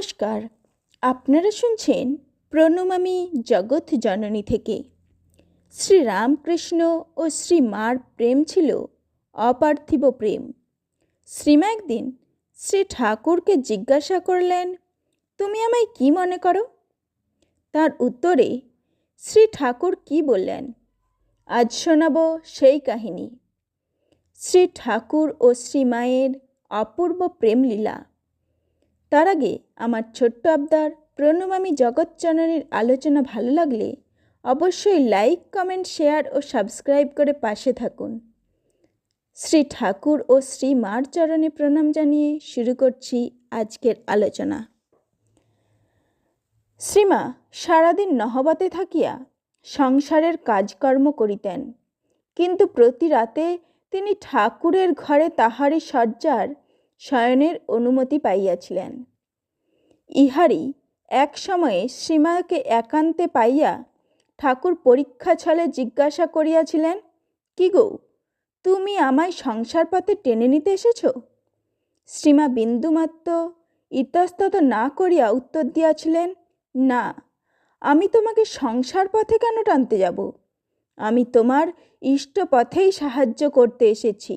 নমস্কার। আপনারা শুনছেন প্রণমামী জগৎ জননী থেকে। শ্রী রামকৃষ্ণ ও শ্রী মার প্রেম ছিল অপার্থিব প্রেম। শ্রীমা একদিন শ্রী ঠাকুরকে জিজ্ঞাসা করলেন, তুমি আমায় কি মনে করো? তার উত্তরে শ্রী ঠাকুর কি বললেন, আজ শোনাব সেই কাহিনী। শ্রী ঠাকুর ও শ্রীমায়ের অপূর্ব প্রেমলীলা। তার আগে আমার ছোট্ট আবদার প্রণমামী জগৎজননীর আলোচনা ভালো লাগলে অবশ্যই লাইক কমেন্ট শেয়ার ও সাবস্ক্রাইব করে পাশে থাকুন। শ্রী ঠাকুর ও শ্রী মার চরণে প্রণাম জানিয়ে শুরু করছি আজকের আলোচনা। শ্রীমা, সারাদিন নহবতে থাকিয়া সংসারের কাজকর্ম করিতেন, কিন্তু প্রতি রাতে তিনি ঠাকুরের ঘরে তাহারই শয্যার শয়নের অনুমতি পাইয়াছিলেন। ইহারি এক সময়ে শ্রীমাকে একান্তে পাইয়া ঠাকুর পরীক্ষা ছলে জিজ্ঞাসা করিয়াছিলেন, কি গো, তুমি আমায় সংসার পথে টেনে নিতে এসেছ? শ্রীমা বিন্দুমাত্র ইতস্তত না করিয়া উত্তর দিয়াছিলেন, না, আমি তোমাকে সংসার পথে কেন টানতে যাব? আমি তোমার ইষ্ট পথেই সাহায্য করতে এসেছি।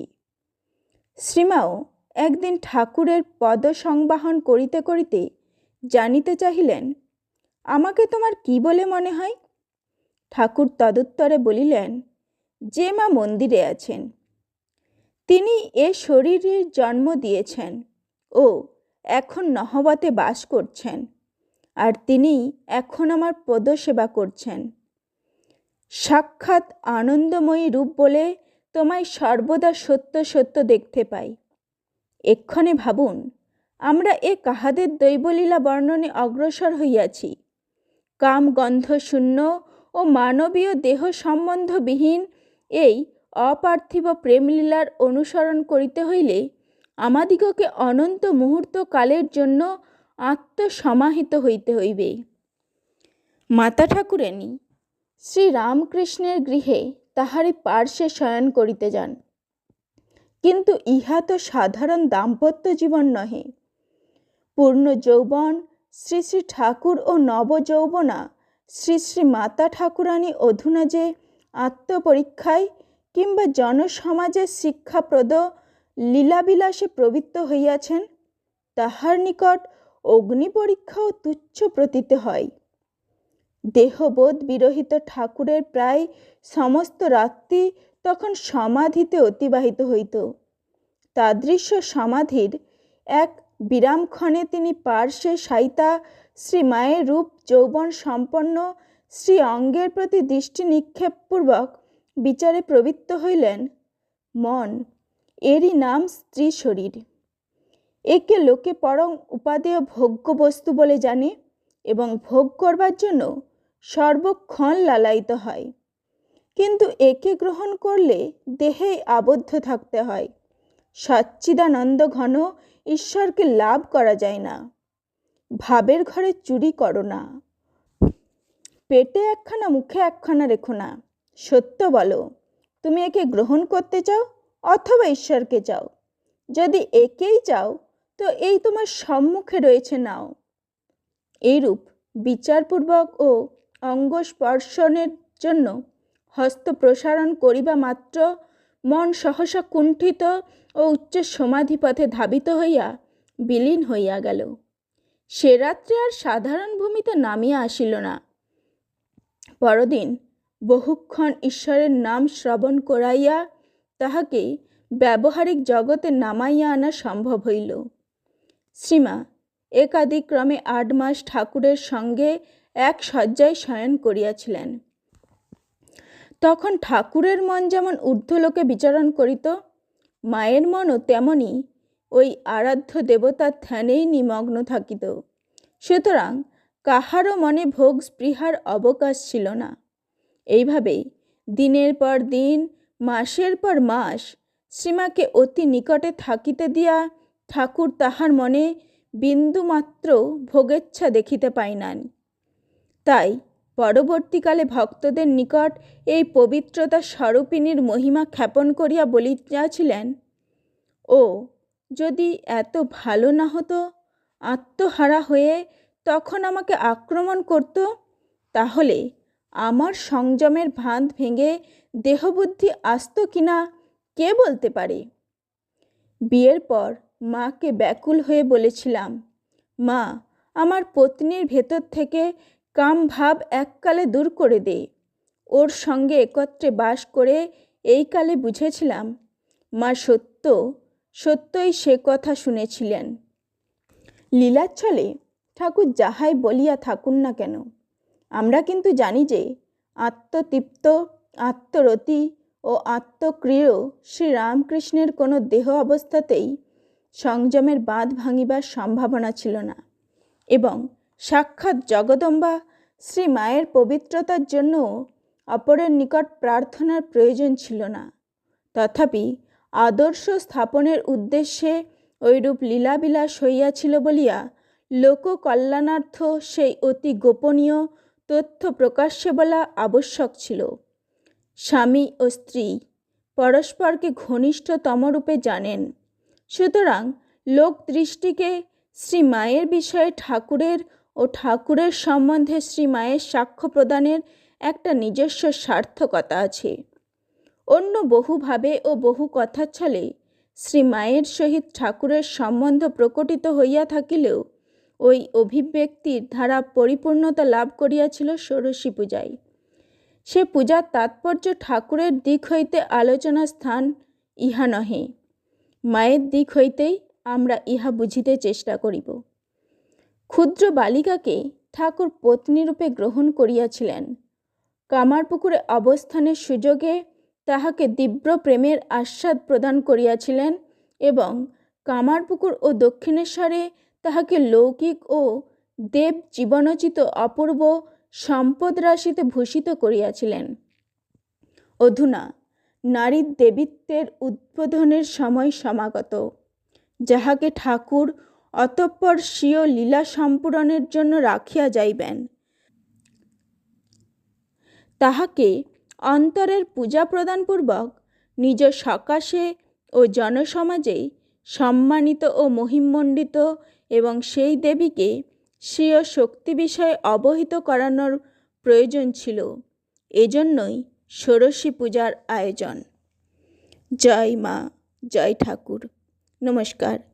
শ্রীমাও একদিন ঠাকুরের পদ সংবাহন করিতে করিতে জানিতে চাহিলেন, আমাকে তোমার কি বলে মনে হয়? ঠাকুর তদুত্তরে বলিলেন, যে মা মন্দিরে আছেন, তিনি এ শরীরের জন্ম দিয়েছেন ও এখন নহবতে বাস করছেন, আর তিনি এখন আমার পদসেবা করছেন। সাক্ষাৎ আনন্দময়ী রূপ বলে তোমায় সর্বদা সত্য সত্য দেখতে পাই। এক্ষণে ভাবুন, আমরা এ কাহাদের দৈবলীলা বর্ণনে অগ্রসর হইয়াছি? কাম গন্ধ শূন্য ও মানবীয় দেহ সম্বন্ধবিহীন এই অপার্থিব প্রেমলীলার অনুসরণ করিতে হইলে আমাদিগকে অনন্ত মুহূর্ত কালের জন্য আত্মসমাহিত হইতে হইবে। মাতা ঠাকুরানী, শ্রীরামকৃষ্ণের গৃহে তাহারই পার্শ্বে শয়ন করিতে যান। কিন্তু ইহা তো সাধারণ দাম্পত্য জীবন নহে। পূর্ণ যৌবন, শ্রী শ্রী ঠাকুর ও নবযৌবনা, শ্রী শ্রী মাতা ঠাকুরানী অধুনা যে আত্মপরীক্ষায় কিংবা জনসমাজের শিক্ষাপ্রদ লীলাবিলাসে প্রবৃত্ত হইয়াছেন, তাহার নিকট অগ্নি পরীক্ষাও তুচ্ছ প্রতীত হয়। দেহবোধ বিরহিত ঠাকুরের প্রায় সমস্ত রাত্রি তখন সমাধিতে অতিবাহিত হইত। তাদৃশ্য সমাধির এক বিরামক্ষণে তিনি পার্শ্বে সাইতা শ্রী মায়ের রূপ যৌবন সম্পন্ন শ্রী অঙ্গের প্রতি দৃষ্টি নিক্ষেপপূর্বক বিচারে প্রবৃত্ত হইলেন। মন, এরই নাম স্ত্রী শরীর। একে লোকে পরং উপাদেয় ভোগ্য বস্তু বলে জানে এবং ভোগ করবার জন্য সর্বক্ষণ লালায়িত হয়। কিন্তু একে গ্রহণ করলে দেহে আবদ্ধ থাকতে হয়। সচ্চিদানন্দ ঘন ঈশ্বরকে লাভ করা যায় না। ভাবের ঘরে চুরি করো না। পেটে একখানা, মুখে একখানা রেখো না। সত্য বলো, তুমি একে গ্রহণ করতে চাও অথবা ঈশ্বরকে চাও? যদি একেই চাও, তো এই তোমার সম্মুখে রয়েছে নাও। এইরূপ বিচারপূর্বক ও অঙ্গ স্পর্শনের জন্য হস্ত প্রসারণ করিবা মাত্র, মন সহসা কুণ্ঠিত ও উচ্চ সমাধিপথে ধাবিত হইয়া বিলীন হইয়া গেল। সে রাত্রে আর সাধারণ ভূমিতে নামিয়া আসিল না। পরদিন বহুক্ষণ ঈশ্বরের নাম শ্রবণ করাইয়া তাহাকে ব্যবহারিক জগতে নামাইয়া আনা সম্ভব হইল। শ্রীমা, একাদিক্রমে আট মাস ঠাকুরের সঙ্গে এক শয্যায় শয়ন করিয়াছিলেন। তখন ঠাকুরের মন যেমন ঊর্ধ্বলোকে বিচরণ করিত, মায়ের মনও তেমনই ওই আরাধ্য দেবতার ধ্যানেই নিমগ্ন থাকিত। সুতরাং কাহারও মনে ভোগ স্পৃহার অবকাশ ছিল না। এইভাবেই দিনের পর দিন, মাসের পর মাস শ্রীমাকে অতি নিকটে থাকিতে দিয়া ঠাকুর তাহার মনে বিন্দুমাত্র ভোগেচ্ছা দেখিতে পাইনান তাই পরবর্তীকালে ভক্তদের নিকট এই পবিত্রতা স্বরূপিনীর মহিমা খ্যাপন করিয়া বলিয়াছিলেন, ও, যদি এত ভালো না হতো, আত্মহারা হয়ে তখন আমাকে আক্রমণ করত, তাহলে আমার সংযমের ভাঁধ ভেঙে দেহবুদ্ধি আসতো কিনা, কে বলতে পারে? বিয়ের পর মাকে ব্যাকুল হয়ে বলেছিলাম, মা, আমার পত্নীর ভেতর থেকে কাম ভাব এককালে দূর করে দে। ওর সঙ্গে একত্রে বাস করে এই কালে বুঝেছিলাম, মা সত্য, সত্যই সে কথা শুনেছিলেন। লীলাচ্ছলে ঠাকুর যাহাই বলিয়া থাকুন না কেন, আমরা কিন্তু জানি যে আত্মতৃপ্ত, আত্মরতি ও আত্মক্রিয় শ্রীরামকৃষ্ণের কোনো দেহ অবস্থাতেই সংযমের বাঁধ ভাঙিবার সম্ভাবনা ছিল না এবং সাক্ষাৎ জগদম্বা শ্রী মায়ের পবিত্রতার জন্য অপরের নিকট প্রার্থনার প্রয়োজন ছিল না। তথাপি আদর্শ স্থাপনের উদ্দেশ্যে ঐরূপ লীলাবিলাস হইয়াছিল বলিয়া লোককল্যাণার্থ সেই অতি গোপনীয় তথ্য প্রকাশ্যে বলা আবশ্যক ছিল। স্বামী ও স্ত্রী পরস্পরকে ঘনিষ্ঠতম রূপে জানেন। সুতরাং লোক দৃষ্টিকে শ্রী মায়ের বিষয়ে ঠাকুরের ও ঠাকুরের সম্বন্ধে শ্রীমায়ের সাক্ষ্য প্রদানের একটা নিজস্ব সার্থকতা আছে। অন্য বহুভাবে ও বহু কথার ছলে শ্রী মায়ের সহিত ঠাকুরের সম্বন্ধ প্রকটিত হইয়া থাকিলেও ওই অভিব্যক্তির ধারা পরিপূর্ণতা লাভ করিয়াছিল ষোড়শী পূজায়। সে পূজার তাৎপর্য ঠাকুরের দিক হইতে আলোচনা স্থান ইহা নহে। মায়ের দিক হইতেই আমরা ইহা বুঝিতে চেষ্টা করিব। ক্ষুদ্র বালিকাকে ঠাকুর পত্নীরূপে গ্রহণ করিয়াছিলেন। কামারপুকুরে অবস্থানের সুযোগে তাহাকে তীব্র প্রেমের আস্বাদ প্রদান করিয়াছিলেন এবং কামারপুকুর ও দক্ষিণেশ্বরে তাহাকে লৌকিক ও দেব জীবনোচিত অপূর্ব সম্পদ রাশিতে ভূষিত করিয়াছিলেন। অধুনা, নারীর দেবীত্বের উদ্বোধনের সময় সমাগত, যাহাকে ঠাকুর অতঃপর স্বীয় লীলা সম্পূরণের জন্য রাখিয়া যাইবেন। তাহাকে অন্তরের পূজা প্রদানপূর্বক নিজ সকাশে ও জনসমাজে সম্মানিত ও মহিমমণ্ডিত এবং সেই দেবীকে স্বীয় শক্তি বিষয়ে অবহিত করানোর প্রয়োজন ছিল। এজন্যই ষোড়শী পূজার আয়োজন। জয় মা, জয় ঠাকুর। নমস্কার।